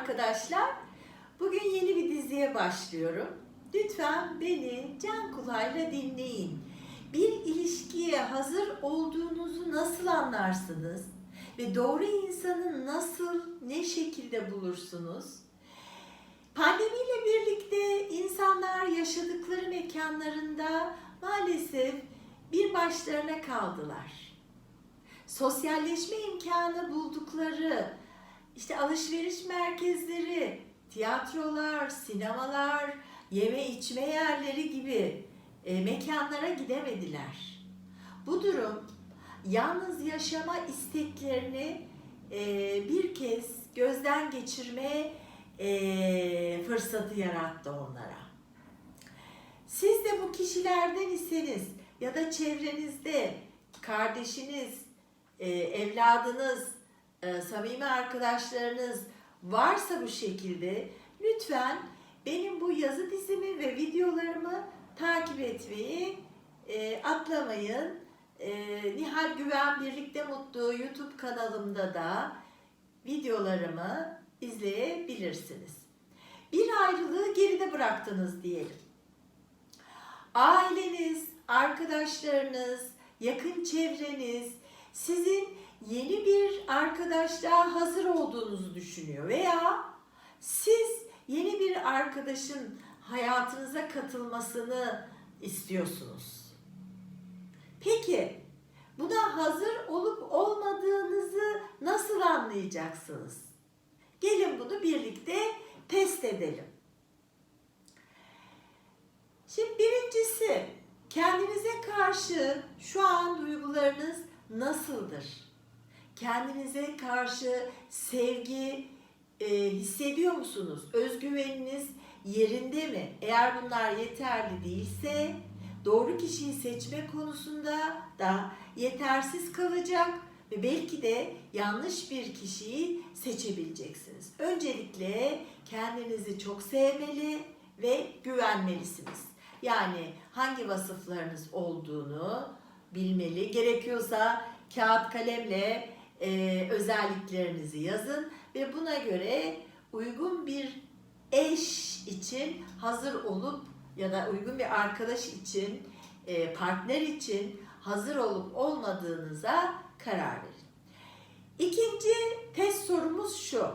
arkadaşlar. Bugün yeni bir diziye başlıyorum. Lütfen beni can kulağıyla dinleyin. Bir ilişkiye hazır olduğunuzu nasıl anlarsınız? Ve doğru insanı nasıl, ne şekilde bulursunuz? Pandemiyle birlikte insanlar yaşadıkları mekanlarında maalesef bir başlarına kaldılar. Sosyalleşme imkanı buldukları işte alışveriş merkezleri, tiyatrolar, sinemalar, yeme içme yerleri gibi e, mekanlara gidemediler. Bu durum yalnız yaşama isteklerini e, bir kez gözden geçirme e, fırsatı yarattı onlara. Siz de bu kişilerden iseniz ya da çevrenizde kardeşiniz, e, evladınız, e, samimi arkadaşlarınız varsa bu şekilde lütfen benim bu yazı dizimi ve videolarımı takip etmeyi e, atlamayın. E, Nihal Güven Birlikte Mutlu YouTube kanalımda da videolarımı izleyebilirsiniz. Bir ayrılığı geride bıraktınız diyelim. Aileniz, arkadaşlarınız, yakın çevreniz sizin yeni bir arkadaşlığa hazır olduğunuzu düşünüyor veya siz yeni bir arkadaşın hayatınıza katılmasını istiyorsunuz. Peki buna hazır olup olmadığınızı nasıl anlayacaksınız? Gelin bunu birlikte test edelim. Şimdi birincisi kendinize karşı şu an duygularınız nasıldır? Kendinize karşı sevgi e, hissediyor musunuz? Özgüveniniz yerinde mi? Eğer bunlar yeterli değilse doğru kişiyi seçme konusunda da yetersiz kalacak ve belki de yanlış bir kişiyi seçebileceksiniz. Öncelikle kendinizi çok sevmeli ve güvenmelisiniz. Yani hangi vasıflarınız olduğunu bilmeli. Gerekiyorsa kağıt kalemle e, özelliklerinizi yazın ve buna göre uygun bir eş için hazır olup ya da uygun bir arkadaş için, e, partner için hazır olup olmadığınıza karar verin. İkinci test sorumuz şu.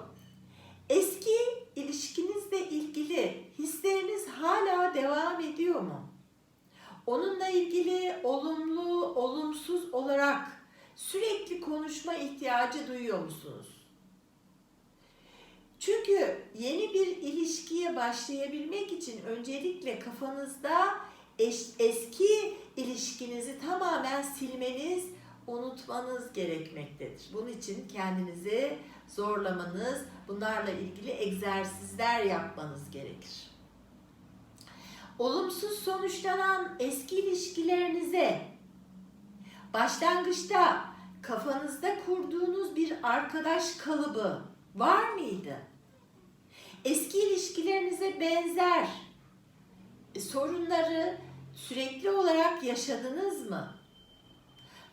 Eski ilişkinizle ilgili hisleriniz hala devam ediyor mu? Onunla ilgili olumlu, olumsuz olarak sürekli konuşma ihtiyacı duyuyor musunuz? Çünkü yeni bir ilişkiye başlayabilmek için öncelikle kafanızda eş- eski ilişkinizi tamamen silmeniz, unutmanız gerekmektedir. Bunun için kendinizi zorlamanız, bunlarla ilgili egzersizler yapmanız gerekir. Olumsuz sonuçlanan eski ilişkilerinize başlangıçta kafanızda kurduğunuz bir arkadaş kalıbı var mıydı? Eski ilişkilerinize benzer sorunları sürekli olarak yaşadınız mı?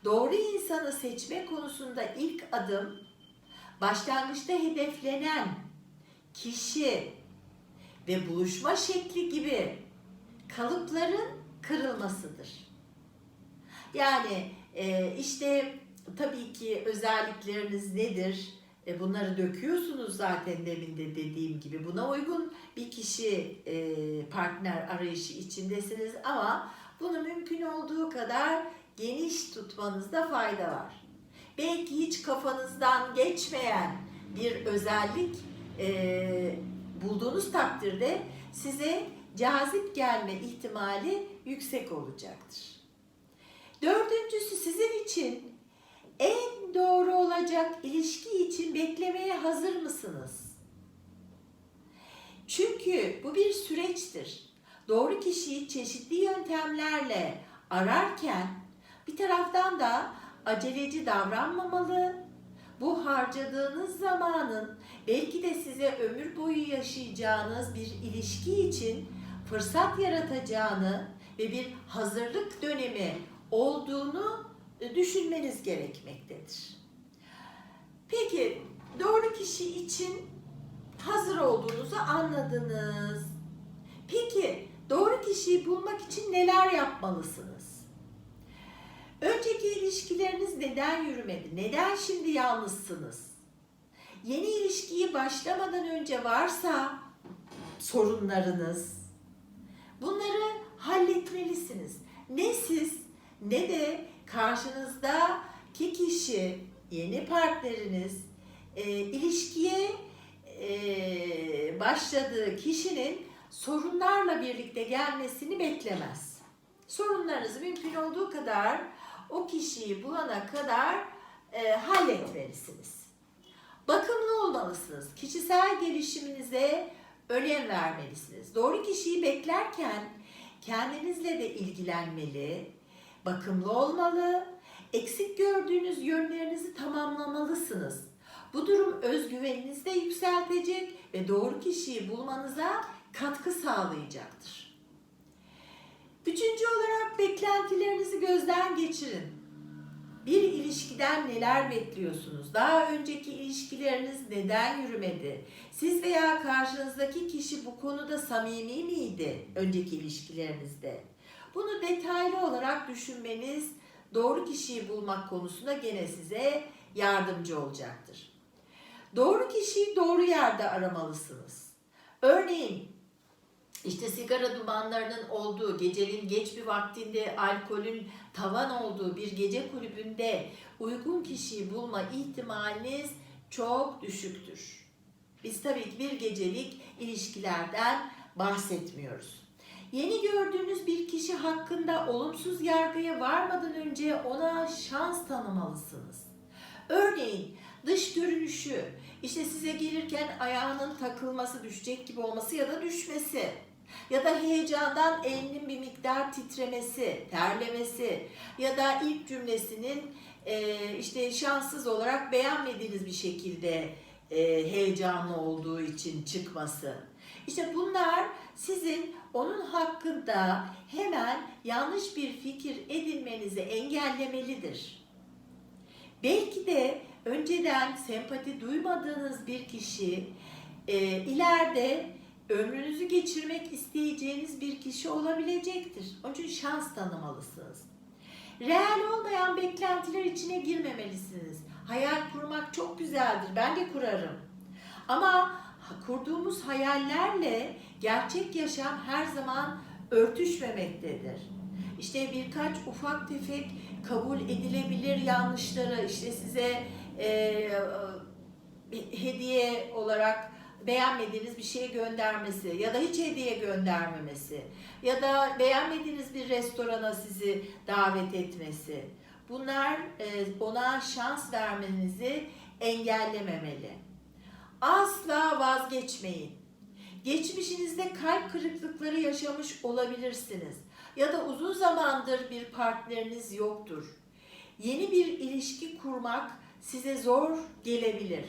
Doğru insanı seçme konusunda ilk adım başlangıçta hedeflenen kişi ve buluşma şekli gibi kalıpların kırılmasıdır. Yani e, işte tabii ki özellikleriniz nedir? E, bunları döküyorsunuz zaten demin de dediğim gibi. Buna uygun bir kişi e, partner arayışı içindesiniz ama bunu mümkün olduğu kadar geniş tutmanızda fayda var. Belki hiç kafanızdan geçmeyen bir özellik e, bulduğunuz takdirde size cazip gelme ihtimali yüksek olacaktır. Dördüncüsü sizin için en doğru olacak ilişki için beklemeye hazır mısınız? Çünkü bu bir süreçtir. Doğru kişiyi çeşitli yöntemlerle ararken bir taraftan da aceleci davranmamalı. Bu harcadığınız zamanın belki de size ömür boyu yaşayacağınız bir ilişki için fırsat yaratacağını ve bir hazırlık dönemi olduğunu düşünmeniz gerekmektedir. Peki doğru kişi için hazır olduğunuzu anladınız. Peki doğru kişiyi bulmak için neler yapmalısınız? Önceki ilişkileriniz neden yürümedi? Neden şimdi yalnızsınız? Yeni ilişkiyi başlamadan önce varsa sorunlarınız, bunları halletmelisiniz. Ne siz ne de karşınızdaki kişi, yeni partneriniz e, ilişkiye e, başladığı kişinin sorunlarla birlikte gelmesini beklemez. Sorunlarınızı mümkün olduğu kadar o kişiyi bulana kadar e, halletmelisiniz. Bakımlı olmalısınız. Kişisel gelişiminize önem vermelisiniz. Doğru kişiyi beklerken kendinizle de ilgilenmeli, bakımlı olmalı, eksik gördüğünüz yönlerinizi tamamlamalısınız. Bu durum özgüveninizi de yükseltecek ve doğru kişiyi bulmanıza katkı sağlayacaktır. Üçüncü olarak beklentilerinizi gözden geçirin. Bir ilişkiden neler bekliyorsunuz? Daha önceki ilişkileriniz neden yürümedi? Siz veya karşınızdaki kişi bu konuda samimi miydi önceki ilişkilerinizde? Detaylı olarak düşünmeniz doğru kişiyi bulmak konusunda gene size yardımcı olacaktır. Doğru kişiyi doğru yerde aramalısınız. Örneğin işte sigara dumanlarının olduğu, gecenin geç bir vaktinde alkolün tavan olduğu bir gece kulübünde uygun kişiyi bulma ihtimaliniz çok düşüktür. Biz tabii ki bir gecelik ilişkilerden bahsetmiyoruz. Yeni gördüğünüz bir kişi hakkında olumsuz yargıya varmadan önce ona şans tanımalısınız. Örneğin dış görünüşü, işte size gelirken ayağının takılması, düşecek gibi olması ya da düşmesi ya da heyecandan elinin bir miktar titremesi, terlemesi ya da ilk cümlesinin e, işte şanssız olarak beğenmediğiniz bir şekilde e, heyecanlı olduğu için çıkması. İşte bunlar sizin onun hakkında hemen yanlış bir fikir edinmenizi engellemelidir. Belki de önceden sempati duymadığınız bir kişi e, ileride ömrünüzü geçirmek isteyeceğiniz bir kişi olabilecektir. Onun için şans tanımalısınız. Reel olmayan beklentiler içine girmemelisiniz. Hayal kurmak çok güzeldir. Ben de kurarım. Ama kurduğumuz hayallerle gerçek yaşam her zaman örtüşmemektedir. İşte birkaç ufak tefek kabul edilebilir yanlışları işte size e, bir hediye olarak beğenmediğiniz bir şey göndermesi ya da hiç hediye göndermemesi ya da beğenmediğiniz bir restorana sizi davet etmesi. Bunlar e, ona şans vermenizi engellememeli. Asla vazgeçmeyin. Geçmişinizde kalp kırıklıkları yaşamış olabilirsiniz ya da uzun zamandır bir partneriniz yoktur. Yeni bir ilişki kurmak size zor gelebilir.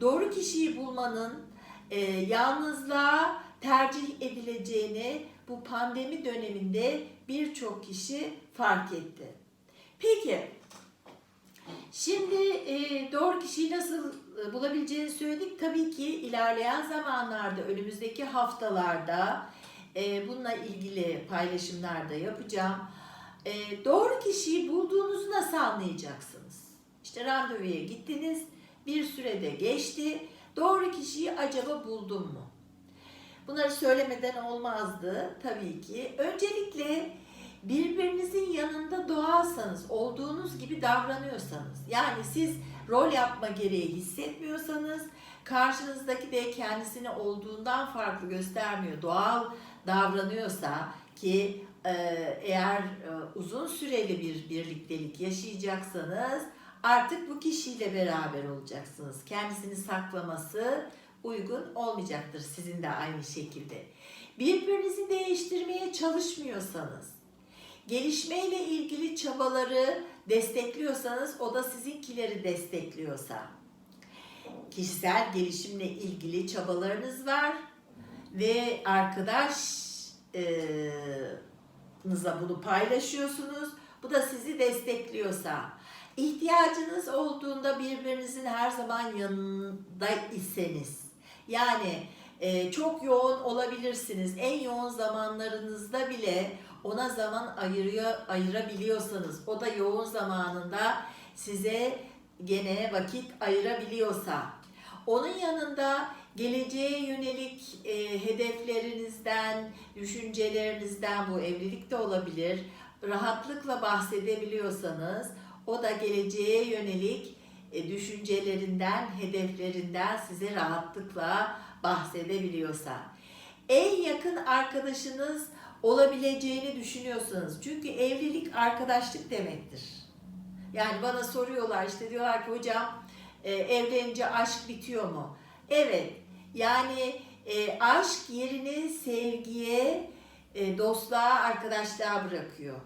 Doğru kişiyi bulmanın e, yalnızlığa tercih edileceğini bu pandemi döneminde birçok kişi fark etti. Peki, şimdi e, doğru kişiyi nasıl e, bulabileceğini söyledik. Tabii ki ilerleyen zamanlarda, önümüzdeki haftalarda e, bununla ilgili paylaşımlar da yapacağım. E, doğru kişiyi bulduğunuzu nasıl anlayacaksınız? İşte randevuya gittiniz, bir sürede geçti. Doğru kişiyi acaba buldum mu? Bunları söylemeden olmazdı tabii ki. Öncelikle birbirinizin yanında doğalsanız, olduğunuz gibi davranıyorsanız, yani siz rol yapma gereği hissetmiyorsanız, karşınızdaki de kendisini olduğundan farklı göstermiyor, doğal davranıyorsa ki e, eğer e, uzun süreli bir birliktelik yaşayacaksanız artık bu kişiyle beraber olacaksınız. Kendisini saklaması uygun olmayacaktır sizin de aynı şekilde. Birbirinizi değiştirmeye çalışmıyorsanız, gelişmeyle ilgili çabaları destekliyorsanız o da sizinkileri destekliyorsa, kişisel gelişimle ilgili çabalarınız var ve arkadaşınıza bunu paylaşıyorsunuz. Bu da sizi destekliyorsa, ihtiyacınız olduğunda birbirinizin her zaman yanında iseniz, Yani e, çok yoğun olabilirsiniz. En yoğun zamanlarınızda bile ona zaman ayırıyor, ayırabiliyorsanız, o da yoğun zamanında size gene vakit ayırabiliyorsa, onun yanında geleceğe yönelik e, hedeflerinizden, düşüncelerinizden bu evlilik de olabilir, rahatlıkla bahsedebiliyorsanız, o da geleceğe yönelik düşüncelerinden, hedeflerinden size rahatlıkla bahsedebiliyorsa. En yakın arkadaşınız olabileceğini düşünüyorsanız. Çünkü evlilik arkadaşlık demektir. Yani bana soruyorlar işte diyorlar ki hocam e, evlenince aşk bitiyor mu? Evet. Yani e, aşk yerini sevgiye, e, dostluğa, arkadaşlığa bırakıyor.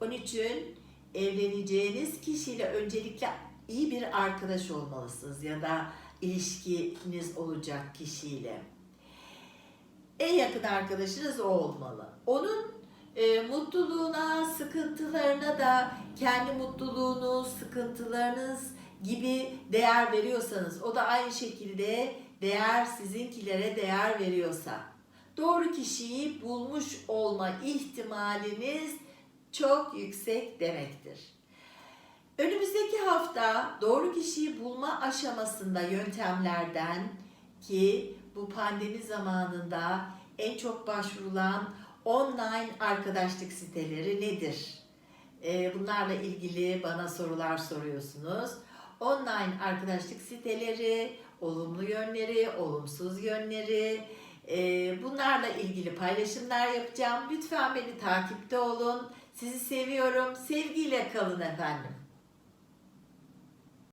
Onun için evleneceğiniz kişiyle öncelikle iyi bir arkadaş olmalısınız ya da ilişkiniz olacak kişiyle. En yakın arkadaşınız o olmalı. Onun e, mutluluğuna, sıkıntılarına da kendi mutluluğunuz, sıkıntılarınız gibi değer veriyorsanız, o da aynı şekilde değer sizinkilere değer veriyorsa, doğru kişiyi bulmuş olma ihtimaliniz çok yüksek demektir. Önümüzdeki hafta doğru kişiyi bulma aşamasında yöntemlerden ki bu pandemi zamanında en çok başvurulan online arkadaşlık siteleri nedir? Ee, bunlarla ilgili bana sorular soruyorsunuz. Online arkadaşlık siteleri, olumlu yönleri, olumsuz yönleri, ee, bunlarla ilgili paylaşımlar yapacağım. Lütfen beni takipte olun. Sizi seviyorum. Sevgiyle kalın efendim.